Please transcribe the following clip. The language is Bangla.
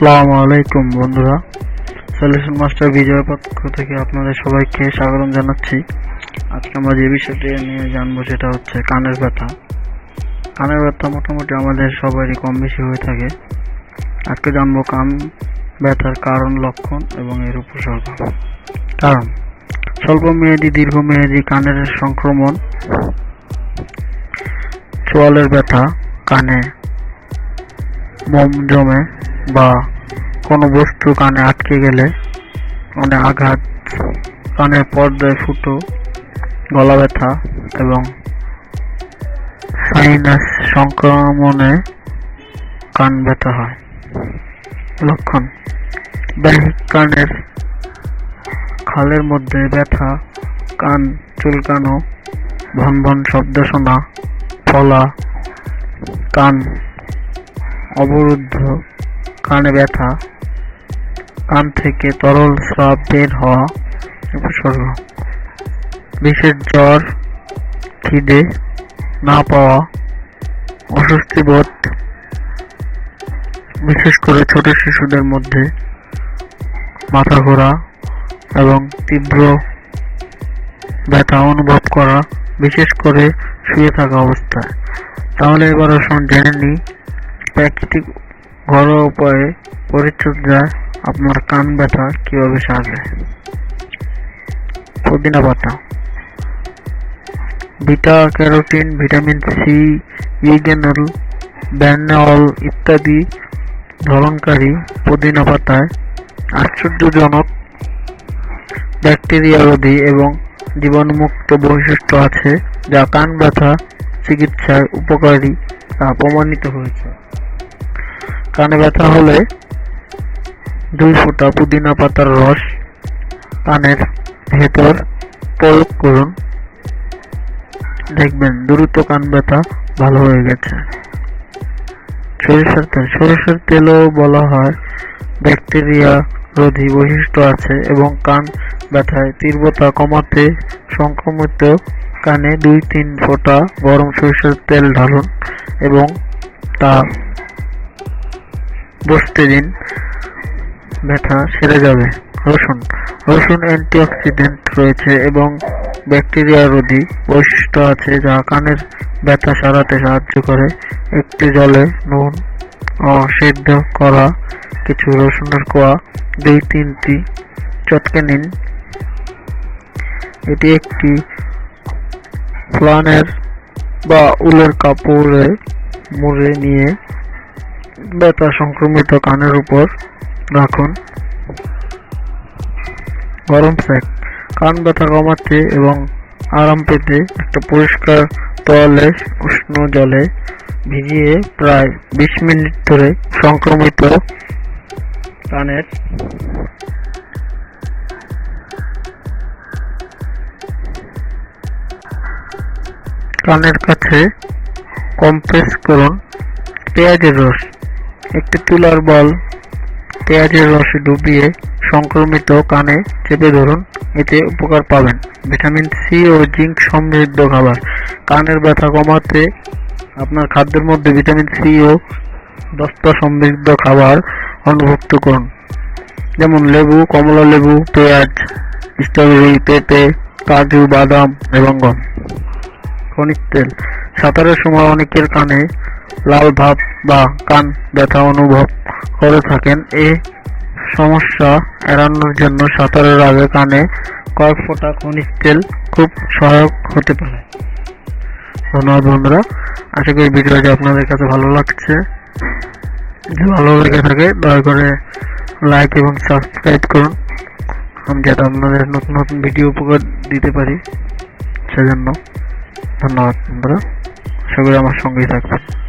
আসসালামু আলাইকুম, বন্ধুরা। সলিউশন মাস্টার বিজয়ের পক্ষ থেকে আপনাদের সবাইকে স্বাগতম জানাচ্ছি। আজকে আমরা যে বিষয়টি নিয়ে জানব সেটা হচ্ছে কানের ব্যথা। কানের ব্যথা মোটামুটি আমাদের সবারই কম বেশি হয়ে থাকে। আজকে জানব কান ব্যথার কারণ, লক্ষণ এবং এর উপসর্গ। কারণ স্বল্প মেয়াদি দীর্ঘমেয়াদী কানের সংক্রমণ, চোয়ালের ব্যথা, কানে মোম জমে বা কোনো বস্তু কানে আটকে গেলে কানে আঘাত কানের পর্দায় ফুটো, গলা ব্যথা এবং সাইনাস সংক্রমণে কান ব্যথা হয়। লক্ষণ বাহ্যিক কানের খালের মধ্যে ব্যথা, কান চুলকানো ভন ভন শব্দ শোনা, ফলা, কান অবরুদ্ধ কানে ব্যথা, কান থেকে তরল স্রাব বের হওয়া, উপসর্গ। বিশেষ জ্বর, খিদে না পাওয়া, অস্বস্তি বোধ। বিশেষ করে ছোট শিশুদের মধ্যে মাথা ঘোরা এবং তীব্র ব্যথা অনুভব করা, বিশেষ করে শুয়ে থাকা অবস্থায়। তাহলে এবার আসুন জেনে নিই প্রাকৃতিক ঘরোয়া উপায়ে পরিচর্যায় আপনার কান ব্যথা কীভাবে সারবে পুদিনা পাতা। Beta, carotene, vitamin C, eugenol ব্যানল ইত্যাদি ধরনকারী পুদিনা পাতায় আশ্চর্যজনক ব্যাকটেরিয়া রোধী এবং জীবাণুমুক্ত বৈশিষ্ট্য আছে যা কান ব্যথা, চিকিৎসায় উপকারী তা প্রমাণিত হয়েছে। কানে ব্যথা হলে দুই ফোঁটা পুদিনা পাতার রস কানের ভেতর প্রয়োগ করুন। দেখবেন দ্রুত কান ব্যথা ভালো হয়ে গেছে। সরিষার তেল, সরিষার তেলও বলা হয় ব্যাকটেরিয়া রোধী বৈশিষ্ট্য আছে এবং কান ব্যথায় তীব্রতা কমাতে সংক্রমিত কানে দুই তিন ফোঁটা গরম সরিষার তেল ঢালুন এবং তা বসতে দিন। ব্যথা সেরে যাবে। রসুন। রসুন অ্যান্টিঅক্সিডেন্ট রয়েছে এবং ব্যাকটেরিয়া রোধী বৈশিষ্ট্য আছে যা কানের ব্যথা সারাতে সাহায্য করে। একটি জলে নুন ও সেদ্ধ করা কিছু রসুনের কোয়া দুই তিনটি চটকে নিন। এটি একটি ফ্লানের বা উলের কাপড়ে মুড়ে নিয়ে ব্যথা সংক্রমিত কানের উপর রাখুন। গরম সেক কান ব্যথা কমাতে এবং আরাম পেতে একটা পরিষ্কার তোয়ালে উষ্ণ জলে ভিজিয়ে প্রায় বিশ মিনিট ধরে সংক্রমিত কানের কানের কাছে কম্প্রেস করুন। পেঁয়াজের রস। একটি তুলার বল পেঁয়াজের রসে ডুবিয়ে সংক্রমিত কানে চেপে ধরুন, এতে উপকার পাবেন। ভিটামিন সি ও জিঙ্ক সমৃদ্ধ খাবার। কানের ব্যথা কমাতে আপনার খাদ্যের মধ্যে ভিটামিন সি ও দস্তা সমৃদ্ধ খাবার অন্তর্ভুক্ত করুন। যেমন লেবু, কমলা লেবু, পেঁয়াজ, স্ট্রবেরি, পেঁপে, কাজু, বাদাম এবং গম। খনিজ তেল। সাঁতারের সময় অনেকের কানে লাল ভাব বা কান ব্যথা অনুভব করে থাকেন। এ সমস্যা এড়ানোর জন্য সাঁতারের আগে কানে কয়েক ফোঁটা খনিজ তেল খুব সহায়ক হতে পারে। ধন্যবাদ বন্ধুরা। আশা করি ভিডিওটি আপনাদের কাছে ভালো লাগছে। যদি ভালো লেগে থাকে, দয়া করে লাইক এবং সাবস্ক্রাইব করুন। আমি যাতে আপনাদের নতুন নতুন ভিডিও উপকার দিতে পারি। সেজন্য ধন্যবাদ বন্ধুরা। সেগুলো আমার সঙ্গেই থাকবেন।